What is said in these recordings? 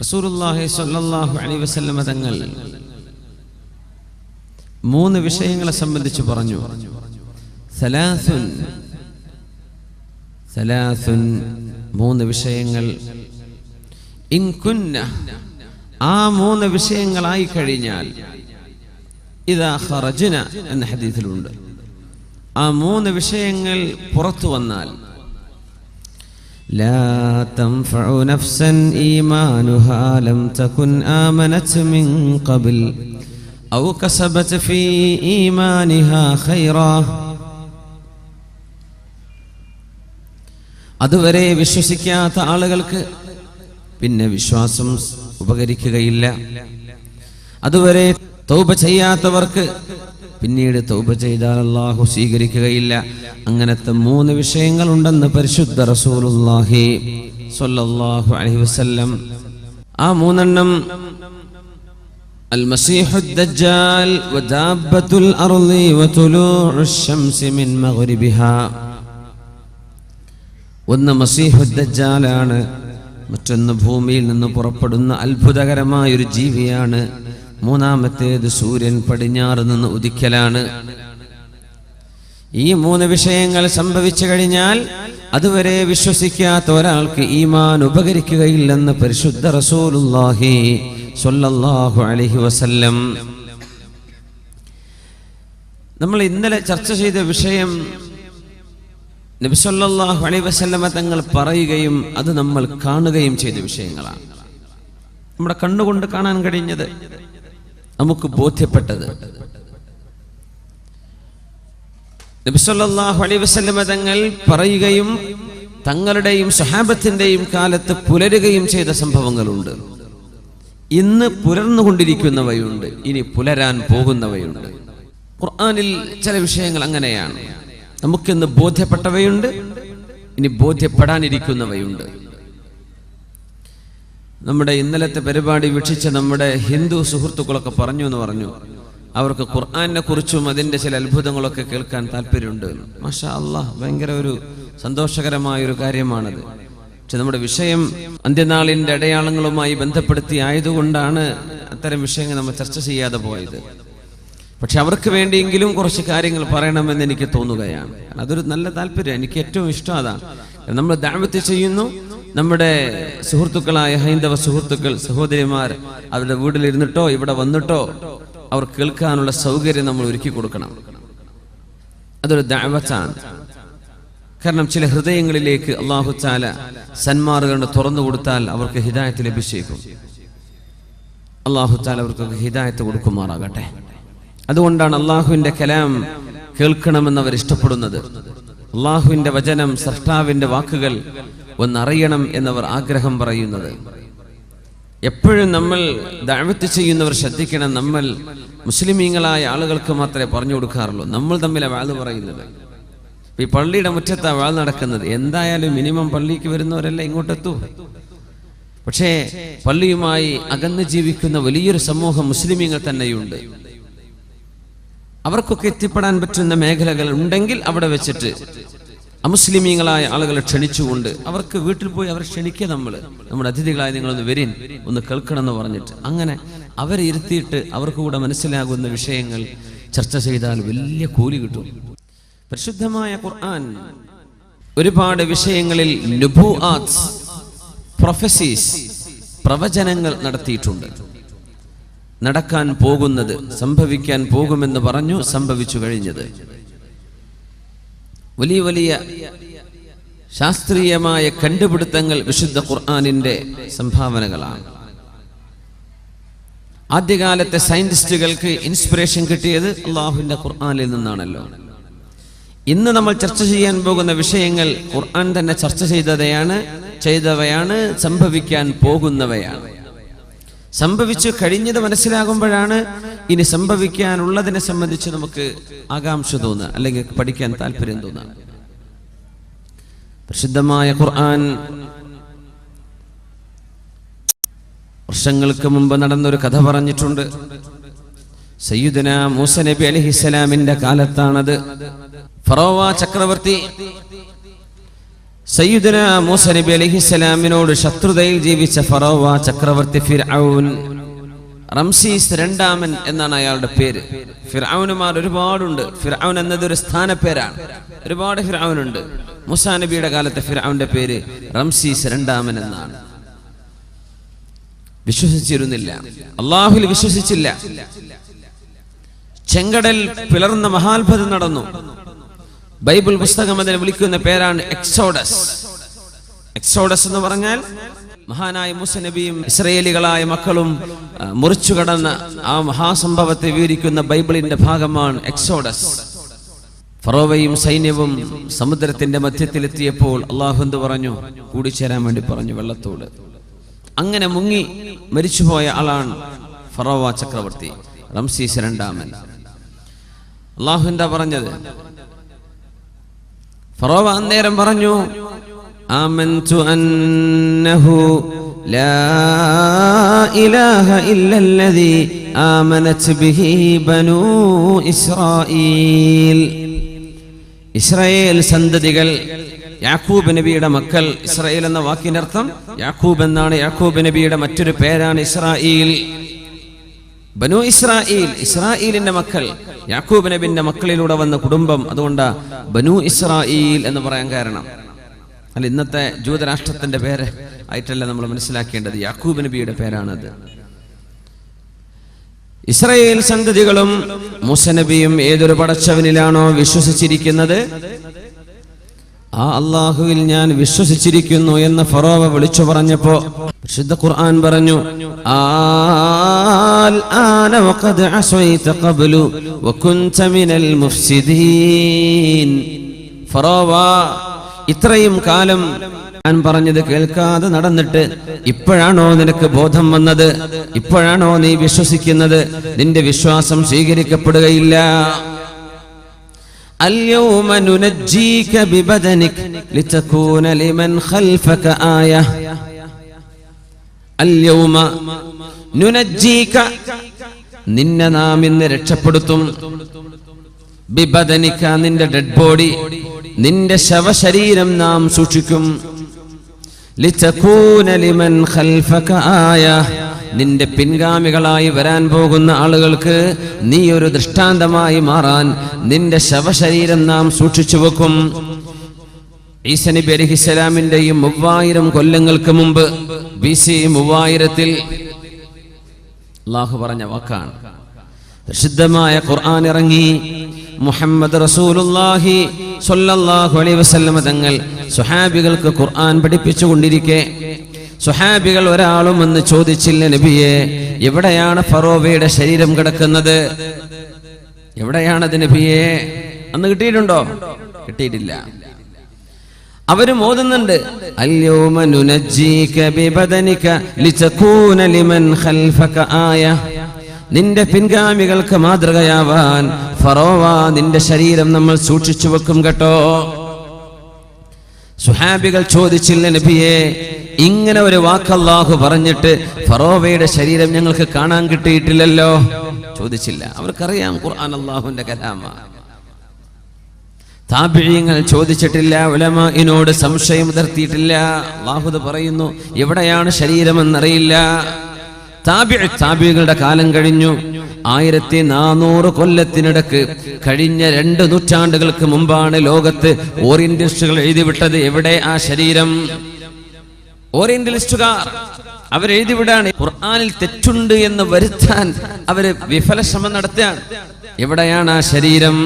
റസൂലുള്ളാഹി സ്വല്ലല്ലാഹു അലൈഹി വസല്ലമ തങ്ങൾ മൂന്ന് വിഷയങ്ങളെ സംബന്ധിച്ച് പറഞ്ഞു. സലാസുൻ സലാസുൻ മൂന്ന് വിഷയങ്ങൾ. ഇൻകുന്ന ആ മൂന്ന് വിഷയങ്ങളായി കഴിഞ്ഞാൽ ഇതാ ഖറജ്ന എന്ന ഹദീസിലുണ്ട്. ആ മൂന്ന് വിഷയങ്ങൾ പുറത്തു വന്നാൽ لا تنفع نفسا إيمانها لم تكن آمنت من قبل أو كسبت في إيمانها خيرا അതുവരെ വിശ്വസിക്കാത്ത ആളുകൾക്ക് പിന്നെ വിശ്വാസം ഉപകരിക്കുകയില്ല അതുവരെ തൗബ ചെയ്യാത്തവർക്ക് പിന്നീട് തൗബ ചെയ്താൽ അള്ളാഹു സ്വീകരിക്കുകയില്ല അങ്ങനത്തെ മൂന്ന് വിഷയങ്ങളുണ്ടെന്ന് പരിശുദ്ധ റസൂലുള്ളാഹി സ്വല്ലല്ലാഹു അലൈഹി വസല്ലം ആ മൂന്നെണ്ണം المسيح الدجال ودابة الأرض وطلوع الشمس من مغربها ഒന്ന് മസീഹുദ്ദജാലാണ് മറ്റൊന്ന് ഭൂമിയിൽ നിന്ന് പുറപ്പെടുന്ന അത്ഭുതകരമായ ഒരു ജീവിയാണ് മൂന്നാമത്തേത് സൂര്യൻ പടിഞ്ഞാറ് നിന്ന് ഉദിക്കലാണ്. ഈ മൂന്ന് വിഷയങ്ങൾ സംഭവിച്ചു കഴിഞ്ഞാൽ അതുവരെ വിശ്വസിക്കാത്ത ഒരാൾക്ക് ഈമാൻ ഉപകരിക്കുകയില്ലെന്ന് പരിശുദ്ധ റസൂലുല്ലാഹി സൊല്ലാഹു അലഹി വസല്ലം. നമ്മൾ ഇന്നലെ ചർച്ച ചെയ്ത വിഷയം നബിസൊല്ലാഹു അലൈ വസല്ലമ തങ്ങൾ പറയുകയും അത് നമ്മൾ കാണുകയും ചെയ്ത വിഷയങ്ങളാണ്. നമ്മുടെ കണ്ണുകൊണ്ട് കാണാൻ കഴിഞ്ഞത്. നമുക്ക് ബോധ്യപ്പെട്ടത്. വസല്ലമ തങ്ങൾ പറയുകയും തങ്ങളുടെയും സഹാബത്തിന്റെയും കാലത്ത് പുലരുകയും ചെയ്ത സംഭവങ്ങളുണ്ട്. ഇന്ന് പുലർന്നുകൊണ്ടിരിക്കുന്നവയുണ്ട് ഇനി പുലരാൻ പോകുന്നവയുണ്ട്. ഖുർആാനിൽ ചില വിഷയങ്ങൾ അങ്ങനെയാണ്. നമുക്കിന്ന് ബോധ്യപ്പെട്ടവയുണ്ട് ഇനി ബോധ്യപ്പെടാനിരിക്കുന്നവയുണ്ട്. നമ്മുടെ ഇന്നലത്തെ പരിപാടി വീക്ഷിച്ച നമ്മുടെ ഹിന്ദു സുഹൃത്തുക്കളൊക്കെ പറഞ്ഞു എന്ന് പറഞ്ഞു. അവർക്ക് ഖുർആാനിനെ കുറിച്ചും അതിന്റെ ചില അത്ഭുതങ്ങളൊക്കെ കേൾക്കാൻ താല്പര്യമുണ്ട്. മാഷാ അള്ളാഹ് ഭയങ്കര ഒരു സന്തോഷകരമായ ഒരു കാര്യമാണത്. പക്ഷെ നമ്മുടെ വിഷയം അന്ത്യനാളിന്റെ അടയാളങ്ങളുമായി ബന്ധപ്പെടുത്തി ആയതുകൊണ്ടാണ് അത്തരം വിഷയങ്ങൾ നമ്മൾ ചർച്ച ചെയ്യാതെ പോയത്. പക്ഷെ അവർക്ക് വേണ്ടിയെങ്കിലും കുറച്ച് കാര്യങ്ങൾ പറയണമെന്ന് എനിക്ക് തോന്നുകയാണ്. അതൊരു നല്ല താല്പര്യം എനിക്ക് ഏറ്റവും ഇഷ്ടം അതാണ്. നമ്മൾ ദാവത്ത് ചെയ്യുന്നു നമ്മുടെ സുഹൃത്തുക്കളായ ഹൈന്ദവ സുഹൃത്തുക്കൾ സഹോദരിമാർ അവരുടെ വീട്ടിലിരുന്നിട്ടോ ഇവിടെ വന്നിട്ടോ അവർ കേൾക്കാനുള്ള സൗകര്യം നമ്മൾ ഒരുക്കി കൊടുക്കണം. അതൊരു ദാവത്താണ് കാരണം ചില ഹൃദയങ്ങളിലേക്ക് അള്ളാഹു ചാല സന്മാർഗങ്ങൾ തുറന്നു കൊടുത്താൽ അവർക്ക് ഹിദായത്ത് ലഭിച്ചേക്കും. അള്ളാഹു ചാല അവർക്ക് ഹിദായത്ത് കൊടുക്കുമാറാകട്ടെ. അതുകൊണ്ടാണ് അള്ളാഹുവിന്റെ കലാം കേൾക്കണമെന്ന് അവർ ഇഷ്ടപ്പെടുന്നത്. അള്ളാഹുവിന്റെ വചനം സൃഷ്ടാവിന്റെ വാക്കുകൾ ഒന്നറിയണം എന്നവർ ആഗ്രഹം പറയുന്നത്. എപ്പോഴും നമ്മൾ ദഴവത്ത് ചെയ്യുന്നവർ ശ്രദ്ധിക്കണം. നമ്മൾ മുസ്ലിമീങ്ങളായ ആളുകൾക്ക് മാത്രമേ പറഞ്ഞു കൊടുക്കാറുള്ളൂ. നമ്മൾ തമ്മിലെ വാഴ് പറയുന്നത്. ഈ പള്ളിയുടെ മുറ്റത്താ വാഴ് നടക്കുന്നത്. എന്തായാലും മിനിമം പള്ളിക്ക് വരുന്നവരല്ല ഇങ്ങോട്ടെത്തൂ. പക്ഷേ പള്ളിയുമായി അകന്ന് ജീവിക്കുന്ന വലിയൊരു സമൂഹം മുസ്ലിമീങ്ങൾ തന്നെയുണ്ട്. അവർക്കൊക്കെ എത്തിപ്പെടാൻ പറ്റുന്ന മേഖലകൾ ഉണ്ടെങ്കിൽ അവിടെ വെച്ചിട്ട് അമുസ്ലിമീങ്ങളായ ആളുകളെ ക്ഷണിച്ചുകൊണ്ട് അവർക്ക് വീട്ടിൽ പോയി അവരെ ക്ഷണിക്കുക നമ്മൾ. നമ്മുടെ അതിഥികളായ നിങ്ങളൊന്ന് വരിൻ ഒന്ന് കേൾക്കണം എന്ന് പറഞ്ഞിട്ട്. അങ്ങനെ അവരെ ഇരുത്തിയിട്ട് അവർക്ക് കൂടെ മനസ്സിലാകുന്ന വിഷയങ്ങൾ ചർച്ച ചെയ്താൽ വലിയ കൂലി കിട്ടും. പരിശുദ്ധമായ ഖുർആൻ ഒരുപാട് വിഷയങ്ങളിൽ പ്രൊഫസീസ് പ്രവചനങ്ങൾ നടത്തിയിട്ടുണ്ട്. നടക്കാൻ പോകുന്നത് സംഭവിക്കാൻ പോകുമെന്ന് പറഞ്ഞു സംഭവിച്ചു കഴിഞ്ഞത്. വലിയ വലിയ ശാസ്ത്രീയമായ കണ്ടുപിടുത്തങ്ങൾ വിശുദ്ധ ഖുർആാനിന്റെ സംഭാവനകളാണ്. ആദ്യകാലത്തെ സയന്റിസ്റ്റുകൾക്ക് ഇൻസ്പിറേഷൻ കിട്ടിയത് അള്ളാഹുവിന്റെ ഖുർആാനിൽ നിന്നാണല്ലോ. ഇന്ന് നമ്മൾ ചർച്ച ചെയ്യാൻ പോകുന്ന വിഷയങ്ങൾ ഖുർആൻ തന്നെ ചർച്ച ചെയ്തവയാണ് ചെയ്തവയാണ് സംഭവിക്കാൻ പോകുന്നവയാണ്. സംഭവിച്ചു കഴിഞ്ഞത് മനസ്സിലാകുമ്പോഴാണ് ഇനി സംഭവിക്കാനുള്ളതിനെ സംബന്ധിച്ച് നമുക്ക് ആകാംക്ഷ തോന്നുക അല്ലെങ്കിൽ പഠിക്കാൻ താല്പര്യം തോന്നുക. പ്രസിദ്ധമായ ഖുർആൻ വർഷങ്ങൾക്ക് മുമ്പ് നടന്നൊരു കഥ പറഞ്ഞിട്ടുണ്ട്. സയ്യുദന മൂസ നബി അലഹിസ്സലാമിന്റെ കാലത്താണത്. ഫറോവ ചക്രവർത്തി സയ്യിദുന മൂസ നബി അലഹിസ്സലാമിനോട് ശത്രുതയിൽ ജീവിച്ച ഫറോവ ചക്രവർത്തി ഫിർഔൻ റംസീസ് രണ്ടാമൻ എന്നാണ് അയാളുടെ പേര്. ഫിർഔനുമാർ ഒരുപാടുണ്ട്. ഫിർഔൻ എന്നത് ഒരു സ്ഥാനപ്പേരാണ്. ഒരുപാട് ഫിർഔനുണ്ട് മുസാ നബിയുടെ കാലത്തെ ഫിർഔന്റെ പേര് റംസീസ് രണ്ടാമൻ എന്നാണ്. വിശ്വസിച്ചിരുന്നില്ല. അള്ളാഹുൽ വിശ്വസിച്ചില്ല. ചെങ്കടൽ പിളർന്ന മഹാത്ഭുതം നടന്നു. ബൈബിൾ പുസ്തകം അതിനെ വിളിക്കുന്ന പേരാണ് എക്സോഡസ്. എക്സോഡസ് എന്ന് പറഞ്ഞാൽ മഹാനായ മൂസ നബിയും ഇസ്രയേലികളായ മക്കളും മുറിച്ചു കടന്ന ആ മഹാസംഭവത്തെ വിവരിക്കുന്ന ബൈബിളിന്റെ ഭാഗമാണ് എക്സോഡസ്. ഫറോവയും സൈന്യവും സമുദ്രത്തിന്റെ മധ്യത്തിലെത്തിയപ്പോൾ അള്ളാഹു എന്ത് പറഞ്ഞു? കൂടിച്ചേരാൻ വേണ്ടി പറഞ്ഞു വെള്ളത്തോട്. അങ്ങനെ മുങ്ങി മരിച്ചുപോയ ആളാണ് ഫറോവ ചക്രവർത്തി റംസീസ് രണ്ടാമൻ. അള്ളാഹു എന്താ പറഞ്ഞത്? ഫറോവ അന്നേരം പറഞ്ഞു ആമൻതു അന്നഹു ലാ ഇലാഹ ഇല്ലല്ലദീ ആമനത് ബിഹി ബനൂ ഇസ്രായീൽ ഇസ്രായേൽ സന്തതികൾ യാക്കൂബ് നബിയുടെ മക്കൾ ഇസ്രായേൽ എന്ന വാക്കിന്റെ അർത്ഥം യാക്കൂബ് എന്നാണ്. യാക്കൂബ് നബിയുടെ മറ്റൊരു പേരാണ് ഇസ്രായേൽ. ബനു ഇസ്രായേൽ ഇസ്രായേലിന്റെ മക്കൾ യാക്കൂബ് നബിന്റെ മക്കളിലൂടെ വന്ന കുടുംബം അതുകൊണ്ട് ബനു ഇസ്രായേൽ എന്ന് പറയാൻ കാരണം. അല്ല ഇന്നത്തെ ജൂതരാഷ്ട്രത്തിന്റെ പേര് ആയിട്ടല്ല നമ്മൾ മനസ്സിലാക്കേണ്ടത്? യാക്കൂബ് നബിയുടെ പേരാണത്. ഇസ്രായേൽ സന്തതികളും മുസനബിയും ഏതൊരു പടച്ചവനിലാണോ വിശ്വസിച്ചിരിക്കുന്നത്? ആ അള്ളാഹുവിൽ ഞാൻ വിശ്വസിച്ചിരിക്കുന്നു എന്ന് ഫറോവ വിളിച്ചു പറഞ്ഞപ്പോ വിശുദ്ധ ഖുർആൻ പറഞ്ഞു ഫറോവ ഇത്രയും കാലം ഞാൻ പറഞ്ഞത് കേൾക്കാതെ നടന്നിട്ട് ഇപ്പോഴാണോ നിനക്ക് ബോധം വന്നത്? ഇപ്പോഴാണോ നീ വിശ്വസിക്കുന്നത്? നിന്റെ വിശ്വാസം സ്വീകരിക്കപ്പെടുകയില്ല. اليوم ننجيك ببدنك لتكون لمن خلفك آية اليوم ننجيك നിന്നെ നാം ഇന്ന് രക്ഷപ്പെടുത്തും ബിബദനിക്ക നിന്റെ ഡെഡ് ബോഡി നിന്റെ ശവശരീരം നാം സൂക്ഷിക്കും ലിതകൂന ലിമൻ ഖൽഫക ആയ നിന്റെ പിൻഗാമികളായി വരാൻ പോകുന്ന ആളുകൾക്ക് നീ ഒരു ദൃഷ്ടാന്തമായി മാറാൻ നിന്റെ ശവശരീരം നാം സൂക്ഷിച്ചു വെക്കും. ഈസ നബി അലഹിസ്സലാമിന്റെയും മൂവായിരം കൊല്ലങ്ങൾക്ക് മുമ്പ് ബി സി മൂവായിരത്തിൽ അള്ളാഹു പറഞ്ഞ വാക്കാണ്. പ്രസിദ്ധമായ ഖുർആൻ ഇറങ്ങി മുഹമ്മദ് റസൂലുള്ളാഹി സ്വല്ലല്ലാഹു അലൈഹി വസല്ലമ തങ്ങൾ സുഹാബികൾക്ക് ഖുർആൻ പഠിപ്പിച്ചുകൊണ്ടിരിക്കെ സുഹാബികൾ ഒരാളും എന്ന് ചോദിച്ചില്ല നബിയെ എവിടെയാണ് ഫറോവയുടെ ശരീരം കിടക്കുന്നത്? എവിടെയാണ് എവിടെയാണത് നബിയെ? അന്ന് കിട്ടിയിട്ടുണ്ടോ? കിട്ടിയിട്ടില്ല. അവർ മോതുന്നുണ്ട്. നിന്റെ പിൻഗാമികൾക്ക് മാതൃകയാവാൻ ഫറോവ നിന്റെ ശരീരം നമ്മൾ സൂക്ഷിച്ചു വെക്കും കേട്ടോ. സുഹാബികൾ ചോദിച്ചില്ല നബിയെ ഇങ്ങനെ ഒരു വാക്കല്ലാഹു പറഞ്ഞിട്ട് ഫറോവയുടെ ശരീരം ഞങ്ങൾക്ക് കാണാൻ കിട്ടിയിട്ടില്ലല്ലോ? ചോദിച്ചില്ല. അവർക്കറിയാം ഖുർആൻ അള്ളാഹുവിന്റെ കലാമ. താപിഴയങ്ങൾ ചോദിച്ചിട്ടില്ല ഉലമ ഇനോട് സംശയം ഉതിർത്തിയിട്ടില്ല. അള്ളാഹുദ് പറയുന്നു എവിടെയാണ് ശരീരമെന്നറിയില്ല? താബി താപികളുടെ കാലം കഴിഞ്ഞു. ആയിരത്തി നാനൂറ് കൊല്ലത്തിനിടക്ക് കഴിഞ്ഞ രണ്ട് നൂറ്റാണ്ടുകൾക്ക് മുമ്പാണ് ലോകത്ത് ഓറിയന്റലിസ്റ്റുകൾ എഴുതിവിട്ടത്. എവിടെ ആ ശരീരം? ഓറിയന്റലിസ്റ്റുകാർ അവരെഴുതിവിടാണ്. ഖുർആാനിൽ തെറ്റുണ്ട് എന്ന് വരുത്താൻ അവർ വിഫല ശ്രമം നടത്തുകയാണ്. എവിടെയാണ് ആ ശരീരം?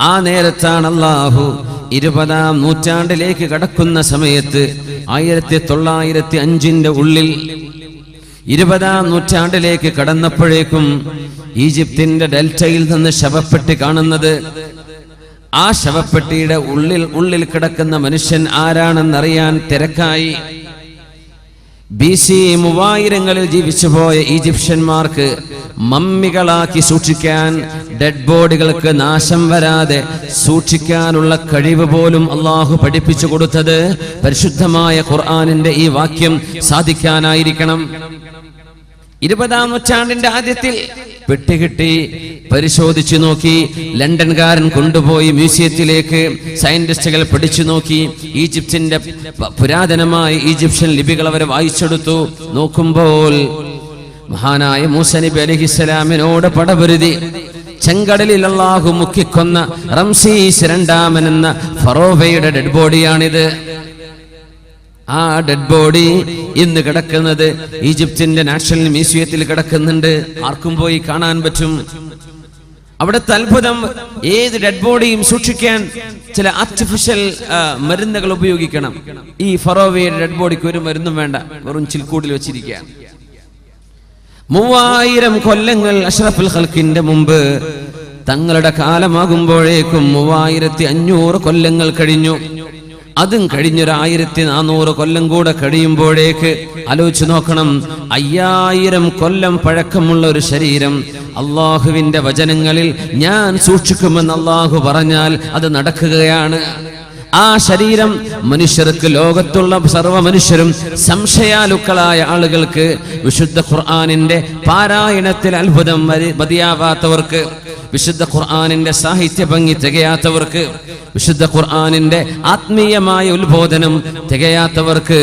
ആ നേരത്താണ് അള്ളാഹു ഇരുപതാം നൂറ്റാണ്ടിലേക്ക് കടക്കുന്ന സമയത്ത് ആയിരത്തി തൊള്ളായിരത്തി അഞ്ചിന്റെ ഉള്ളിൽ ഇരുപതാം നൂറ്റാണ്ടിലേക്ക് കടന്നപ്പോഴേക്കും ഈജിപ്തിന്റെ ഡെൽറ്റയിൽ നിന്ന് ശവപ്പെട്ടി കാണുന്നത്. ആ ശവപ്പെട്ടിയുടെ ഉള്ളിൽ ഉള്ളിൽ കിടക്കുന്ന മനുഷ്യൻ ആരാണെന്നറിയാൻ തിരക്കായി. ബി സി മൂവായിരങ്ങളിൽ ജീവിച്ചുപോയ ഈജിപ്ഷ്യന്മാർക്ക് മമ്മികളാക്കി സൂക്ഷിക്കാൻ ഡെഡ് ബോഡികൾക്ക് നാശം വരാതെ സൂക്ഷിക്കാനുള്ള കഴിവ് പോലും അള്ളാഹു പഠിപ്പിച്ചു കൊടുത്തത് പരിശുദ്ധമായ ഖുർആാനിന്റെ ഈ വാക്യം സാധിക്കാനായിരിക്കണം. ഇരുപതാം നൂറ്റാണ്ടിന്റെ ആദ്യത്തിൽ പെട്ടുകിട്ടി പരിശോധിച്ചു നോക്കി. ലണ്ടൻകാരൻ കൊണ്ടുപോയി മ്യൂസിയത്തിലേക്ക് സയന്റിസ്റ്റുകൾ പഠിച്ചു നോക്കി. ഈജിപ്തിന്റെ പുരാതനമായ ഈജിപ്ഷ്യൻ ലിപികൾ അവർ വായിച്ചെടുത്തു. നോക്കുമ്പോൾ മഹാനായ മൂസ നബി അലഹിസ്സലാമിനോട് പടപൊരുതി. ചെങ്കടലിൽ അള്ളാഹു മുക്കിക്കൊന്ന റംസീസ് രണ്ടാമൻ എന്ന ഫറോവയുടെ ഡെഡ് ബോഡിയാണിത്. ആ ഡെഡ് ബോഡി ഇന്ന് കിടക്കുന്നത് ഈജിപ്തിന്റെ നാഷണൽ മ്യൂസിയത്തിൽ കിടക്കുന്നുണ്ട്. ആർക്കും പോയി കാണാൻ പറ്റും. അവിടുത്തെ അത്ഭുതം ഏത് ഡെഡ് ബോഡിയും സൂക്ഷിക്കാൻ ചില ആർട്ടിഫിഷ്യൽ മരുന്നുകൾ ഉപയോഗിക്കണം. ഈ ഫറോവയുടെ ഡെഡ് ബോഡിക്ക് ഒരു മരുന്നും വേണ്ട. വെറും ചിൽക്കൂട്ടിൽ വെച്ചിരിക്കുകയാണ്. മൂവായിരം കൊല്ലങ്ങൾ അഷ്റഫുൽ ഖൽക്കിന്റെ മുമ്പ് തങ്ങളുടെ കാലമാകുമ്പോഴേക്കും മൂവായിരത്തി അഞ്ഞൂറ് കൊല്ലങ്ങൾ കഴിഞ്ഞു. അതും കഴിഞ്ഞൊരു ആയിരത്തി നാനൂറ് കൊല്ലം കൂടെ കഴിയുമ്പോഴേക്ക് ആലോചിച്ച് നോക്കണം. അയ്യായിരം കൊല്ലം പഴക്കമുള്ള ഒരു ശരീരം അള്ളാഹുവിന്റെ വചനങ്ങളിൽ ഞാൻ സൂക്ഷിക്കുമെന്ന് അള്ളാഹു പറഞ്ഞാൽ അത് നടക്കുകയാണ്. ആ ശരീരം മനുഷ്യർക്ക് ലോകത്തുള്ള സർവ മനുഷ്യരും സംശയാലുക്കളായ ആളുകൾക്ക് വിശുദ്ധ ഖുർആാനിന്റെ പാരായണത്തിൽ അത്ഭുതം മതിയാവാത്തവർക്ക് വിശുദ്ധ ഖുർആാനിന്റെ സാഹിത്യ ഭംഗി തികയാത്തവർക്ക് വിശുദ്ധ ഖുർആാനിന്റെ ആത്മീയമായ ഉത്ബോധനം തികയാത്തവർക്ക്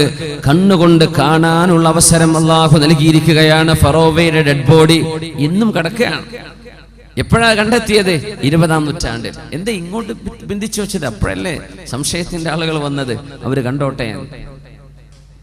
കണ്ണുകൊണ്ട് കാണാനുള്ള അവസരം അള്ളാഹു നൽകിയിരിക്കുകയാണ് ഫറോവയുടെ ഡെഡ് ബോഡി. ഇന്നും കിടക്കുകയാണ്. എപ്പോഴാ കണ്ടെത്തിയത്? ഇരുപതാം നൂറ്റാണ്ടിൽ. എന്താ ഇങ്ങോട്ട് ബിന്ദിച്ചു വെച്ചത് അപ്പോഴല്ലേ? സംശയത്തിന്റെ ആളുകൾ വന്നത്. അവർ കണ്ടോട്ടെ.